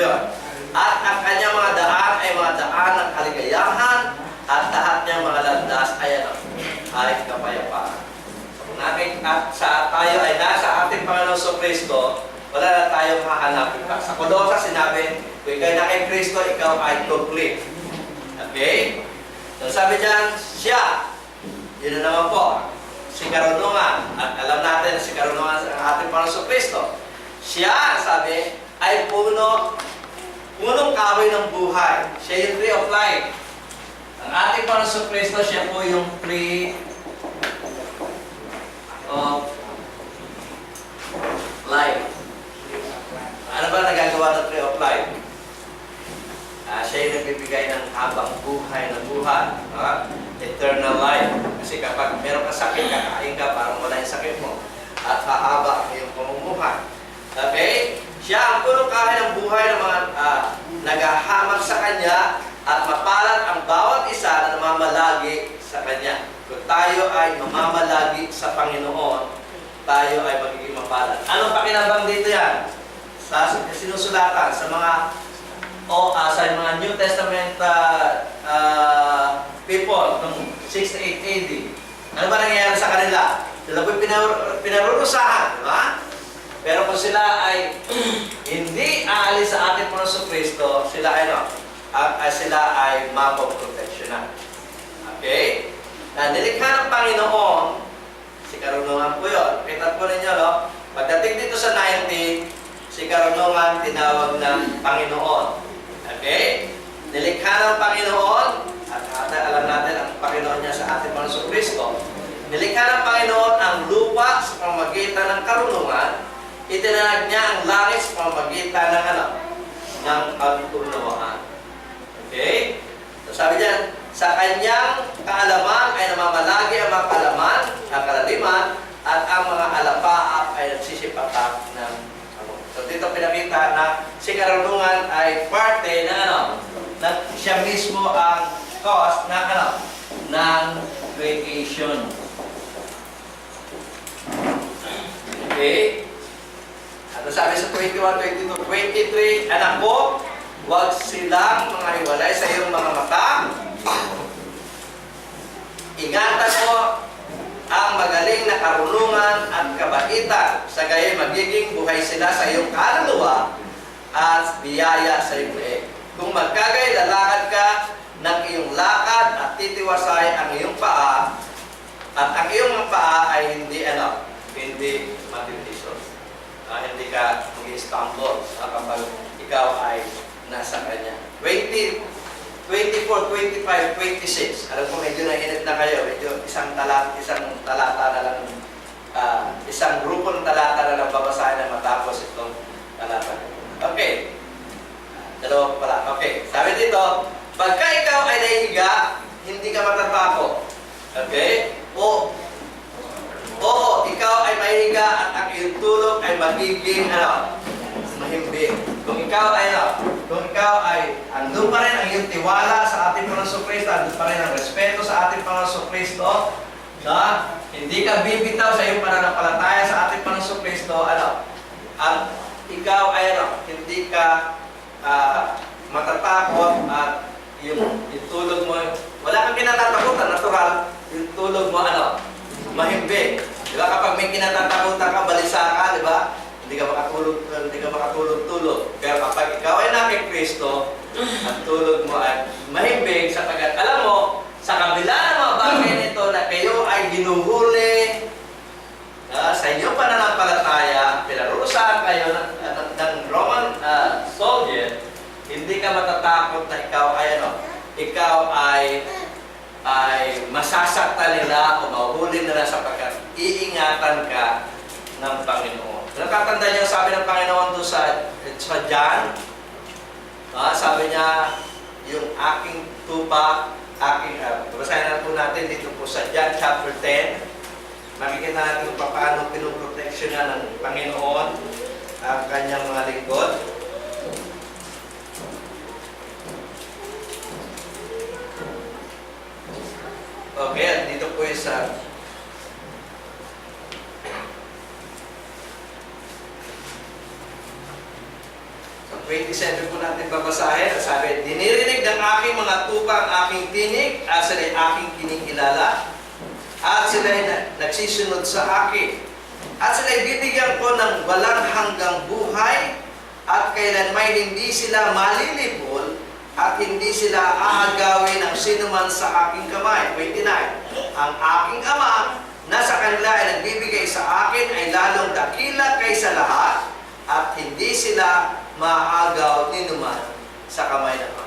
yon. At ang kanyang mga daan ay mga daan ng kaligayahan at lahat niyang mga landas ay ano, ay kapayapaan. Kung natin at sa tayo ay nasa ating Panginoon sa Kristo, wala na tayong hahanapin pa. Sa Kolosa sinabi, kung ikaw na kay Kristo, ikaw ay complete. Okay? So sabi diyan, siya, yun na naman po, si karunungan. At alam natin na si karunungan sa ating Panginoon sa Kristo. Siya, sabi, ay puno, punong kahoy ng buhay. Siya yung tree of life. Ang ating Panginoon Kristo, siya po yung tree of life. Ano ba nagagawa ng tree of life? Ah, siya yung nagbibigay ng habang buhay na buhay. ah, eternal life. Kasi kapag meron ka sakit, kakain ka, parang wala yung sakit mo. At hahaba ang iyong pamumuhay. Okay? Siya ang punong kahay ng buhay ng mga ah, naghahamag sa Kanya at mapalad ang bawat isa na namamalagi sa Kanya. Kung tayo ay mamamalagi sa Panginoon, tayo ay magiging mapalad. Anong pakinabang dito yan? Sa sinusulatan, sa mga o ah, sa mga New Testament ah, ah, people noong 6 to 8 AD. Ano ba nangyayari sa kanila? Sila po'y pinar pinarurusahan, di ba? Pero kung sila ay hindi aalis sa ating Panginoon Kristo, sila ay no, at, at sila ay mapoproteksyonan. Okay? Na nilikha ng Panginoon, si Karunungan po yun. Kita po ninyo, no? Pagdating dito sa 19, si Karunungan tinawag ng Panginoon. Okay? Nilikha ng Panginoon, at at alam natin ang Panginoon niya sa ating Panginoon Kristo. Nilikha ng Panginoon ang lupa sa pamamagitan ng karunungan. Itinanag niya ang langit sa pamamagitan ng ano? Ng pagtunawaan. Okay? So sabi niya, sa kanyang kaalaman ay namamalagi ang mga kaalaman, ang kalaliman, at ang mga alapaap ay nagsisipatak ng ano. So dito pinakita na si karunungan ay parte ng ano, na siya mismo ang cause ng ano, ng creation. Okay? At sabi sa 21, 22, 23, Anak ko, huwag silang mga hiwalay sa iyong mga mata. Ingatan mo ang magaling na karunungan at kabaitan. Sa gayon, magiging buhay sila sa iyong kaluluwa at biyaya sa iyong leeg. Kung magkagay, lalakad ka ng iyong lakad at titiwasay ang iyong paa at ang iyong paa ay hindi ano, hindi matitisos. Ah, hindi ka mag-stumble ah, kapag ikaw ay nasa kanya. 20, 24, 25, 26. Alam ko medyo nainit na kayo. Medyo isang talata, isang talata na lang, ah, isang grupo ng talata na lang babasahin na matapos itong talata. Okay. Dalawa pala. Okay. Sabi dito, pagka ikaw ay nahihiga, hindi ka matatakot. Okay? O, oo, ikaw ay mahihiga at ang iyong tulog ay magiging, ano, mahimbing. Kung ikaw ay, ano, kung ikaw ay, andun pa rin ang iyong tiwala sa ating Panginoon Kristo, andun pa rin ang respeto sa ating Panginoon Kristo, na hindi ka bibitaw sa iyong pananampalataya sa ating Panginoon Kristo, ano, at ikaw ay, ano, hindi ka ah, matatakot at yung, yung tulog mo, wala kang kinatatakutan, natural, yung tulog mo, ano, mahimbing. Di ba kapag may kinatatakutan ka, balisa ka, di ba? Hindi ka makatulog, hindi ka makatulog-tulog. Pero kapag ikaw ay nakay Kristo, ang tulog mo ay mahimbing sapagkat alam mo, sa kabila ng mga bagay nito na kayo ay ginuhuli ah, sa inyong pananampalataya, pinarusahan kayo ng, ng, ng Roman ah, soldier, hindi ka matatakot na ikaw ay ano, ikaw ay ay masasaktan nila o mahuhuli nila sapagkat iingatan ka ng Panginoon. Nakatanda niyo sabi ng Panginoon doon sa, sa John, ah, sabi niya, yung aking tupa, aking, uh, basahin na po natin dito po sa John chapter 10, makikita natin kung paano pinoproteksyonan ng Panginoon ang kanyang mga lingkod. Okay, dito po yung sa 27 po natin babasahin. Sabi, Dinirinig ng aking mga tupa ang aking tinig at sila'y aking kinikilala at sila'y na, nagsisunod sa akin. At sila'y bibigyan ko ng walang hanggang buhay at kailanmay hindi sila malilipol at hindi sila aagawin ng sinuman sa aking kamay. 29. Ang aking ama na sa kanila ay nagbibigay sa akin ay lalong dakila kaysa lahat at hindi sila maagaw ni numan sa kamay ng